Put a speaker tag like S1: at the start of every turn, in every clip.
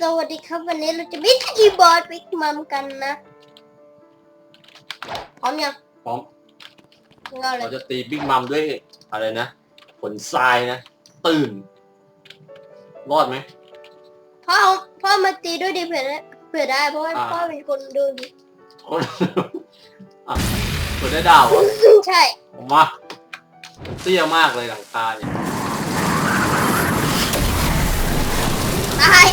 S1: สวัสดีครับวันนี้เราจะมิสกีบอร์ดบิ๊กมัมกันนะพร้อมยัง
S2: พร้อม
S1: เงาเล
S2: เรา
S1: ย
S2: จะตีบิ๊กมัมด้วยอะไรนะผลทรายนะ ตื่น รอดไหม
S1: พ่อเอาพ่อมาตีด้วยดิเผื่อได้เผื่อได้เพราะว่า
S2: อ่า
S1: พ่อเป็นคนดูดิ
S2: โอ้ยอะเปิดได้ดาวเหรอ
S1: ใช่
S2: ผมว่าเตี้ยมากเลยหลังคาเนี่ย
S1: ตายไม่ตาย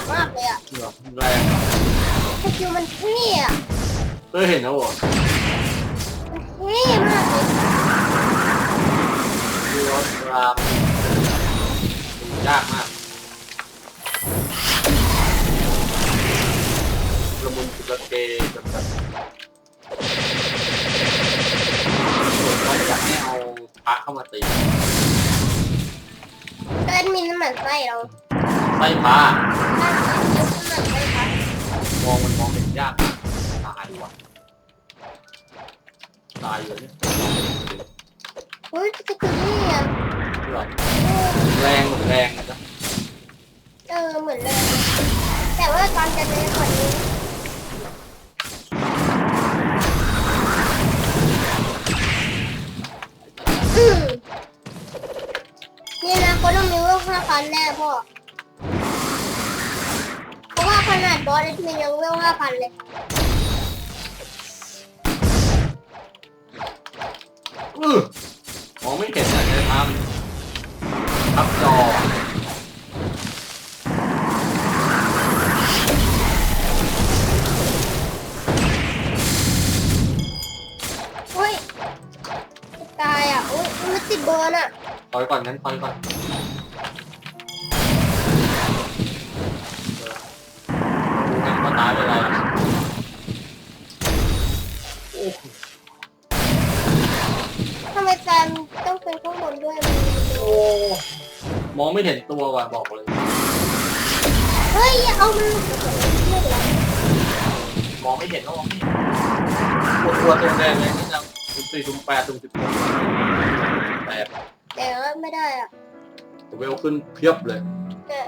S1: บมากเลยอะ
S2: เหรอแรง
S1: สกิลมันเท่อะ
S2: เคยเห็นนะวะ
S1: มันเท่มากเลย
S2: ดูรถรามดูยากมากละมุนจุลเกแบบแบบส่วนเขาอยากให้เอาพระเข้ามาตี
S1: ก็แอดมินน้ำหมันไส้เรา
S2: ไส้พระ
S1: ถ้าน้ำหมันไส้ครับ
S2: มองมันมองเห็นยากมากตายว่ะตายเลยเนี่ย
S1: เฮ้ยสกิลนี่อะ
S2: เหรอแรงเหมือนแรงนะจ๊ะ
S1: เออเหมือนเลย แต่ว่าตอนจะเดินกว่านี้อืมนี่นะเขาต้องมีเวลห้าพันแน่พ่อ บอสเอดมินยังเวลห้าพันเลย
S2: อื้อมองไม่เห็นอะจะทำทับจอ
S1: เฮ้ยตายอะอุ้ยมันติดบอลอะ
S2: ถอยก่อนงั้นถอยก่อน
S1: ไมแซมต้องเป็นข้างบนด้วยมัน
S2: โอ้มองไม่เห็นตัวว่ะบอกเลย
S1: เฮ้ยอย่าเอามันไม่เป็นไร
S2: มองไม่เห็นก็มองไม่เห็นปวดตัวตัวแดงเลยนี่จังสุ่มสี่สุ่มแปดสุ่มสิบหกแปด
S1: แต่ว่าไม่ได้อะ
S2: เวลขึ้นเพียบเลย
S1: แต่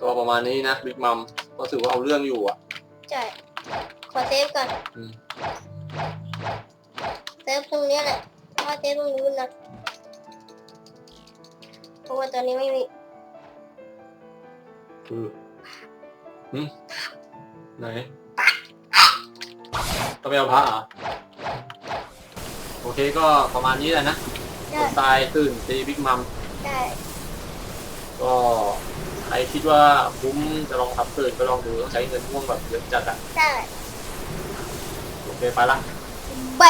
S2: ก็ประมาณนี้นะบิ๊กมัมก็ถือว่าเอาเรื่องอยู่อะ
S1: ใช่ขอเซฟก่อน
S2: อืม
S1: เซฟตรงเนี้ยแหละเพราะว่าเซฟตรงนู้นนะเพราะว่าตอนนี้ไม่มี
S2: คือหึไหนต้องไปเอาพระเหรอโอเคก็ประมาณนี้แหละนะค
S1: ใช่
S2: นตายตื่นตีบิ๊กมัม
S1: ใช่
S2: ก็ใครคิดว่าคุ้มจะลองทำตื่นก็ลองดูต้องใช้เงินม่วงแบบเยอะจัดอะ
S1: ใช่
S2: โอเคไปละ
S1: ใบ